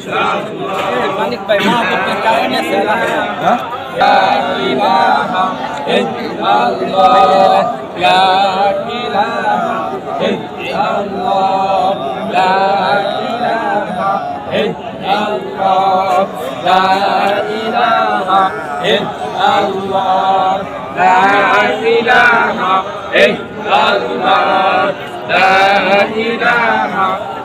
Krishna. মানিক ভাই মহাপুরকে কাহিনী আছে Allah, La ilaha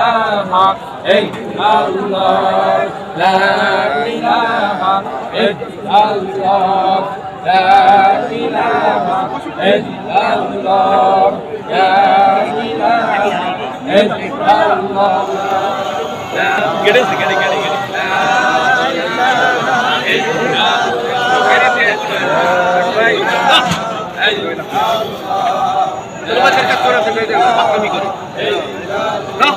ilaha illallah la ilaha illallah la ilaha illallah la ilaha illallah get it get it get it get it la ilaha illallah চলো বাচ্চার কাজ করে ফেলে দেবো কমি করে না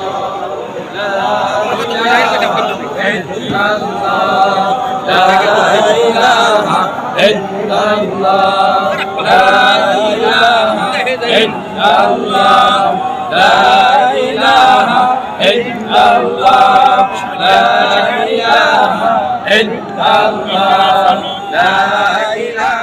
إلا الله لا إله